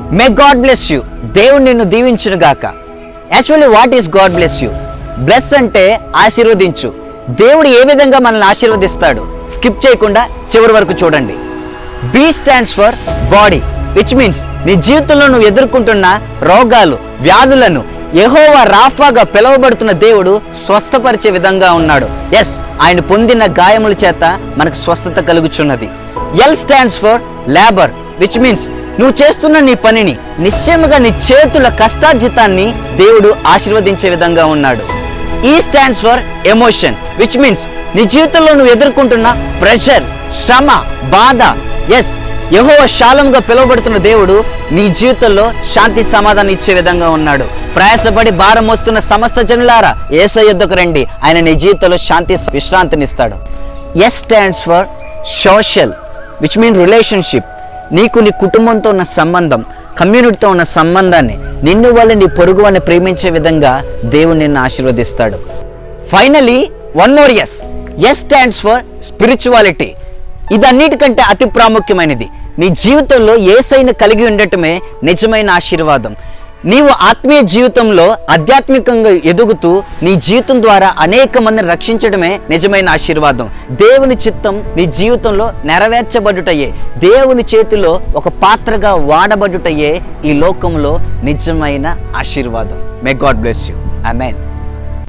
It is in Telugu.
మే గాడ్ బ్లెస్ యూ దేవుడు నిన్ను దీవించును గాక actually what is God bless you bless అంటే ఆశీర్వదించు. దేవుడు ఏ విధంగా మనల్ని ఆశీర్వదిస్తాడు? స్కిప్ చేయకుండా చివరి వరకు చూడండి. B stands for body which means నీ జీవితంలో నువ్వు ఎదుర్కొంటున్న రోగాలు వ్యాధులను ఎహోవా రాఫాగా పిలువబడుతున్న దేవుడు స్వస్థపరిచే విధంగా ఉన్నాడు. ఎస్ ఆయన పొందిన గాయముల చేత మనకు స్వస్థత కలుగుచున్నది. L stands for labour which means నువ్వు చేస్తున్న నీ పనిని నిశ్చయముగా నీ చేతుల కష్టార్జితాన్ని దేవుడు ఆశీర్వదించే విధంగా ఉన్నాడు. E stands for emotion which means నీ జీవితంలో నువ్వు ఎదుర్కొంటున్న ప్రెషర్ శ్రమ బాధ. ఎస్ యహోవ శాలంగా పిలువబడుతున్న దేవుడు నీ జీవితంలో శాంతి సమాధానం ఇచ్చే విధంగా ఉన్నాడు. ప్రయాసపడి భారం మోస్తున్న సమస్త జనులారా ఏస యుద్ధకు రండి. ఆయన నీ జీవితంలో శాంతి విశ్రాంతినిస్తాడు. S stands for social which mean relationship నీకు నీ కుటుంబంతో ఉన్న సంబంధం కమ్యూనిటీతో ఉన్న సంబంధాన్ని నిన్ను వల్ల నీ పొరుగు అని ప్రేమించే విధంగా దేవుడు నిన్ను ఆశీర్వదిస్తాడు. Finally one more S S stands for spirituality ఇదన్నిటికంటే అతి ప్రాముఖ్యమైనది. నీ జీవితంలో ఏసైని కలిగి ఉండటమే నిజమైన ఆశీర్వాదం. నీవు ఆత్మీయ జీవితంలో ఆధ్యాత్మికంగా ఎదుగుతూ నీ జీవితం ద్వారా అనేక మందిని రక్షించడమే నిజమైన ఆశీర్వాదం. దేవుని చిత్తం నీ జీవితంలో నెరవేర్చబడుటయే. దేవుని చేతిలో ఒక పాత్రగా వాడబడుటయే ఈ లోకంలో నిజమైన ఆశీర్వాదం. May God bless you I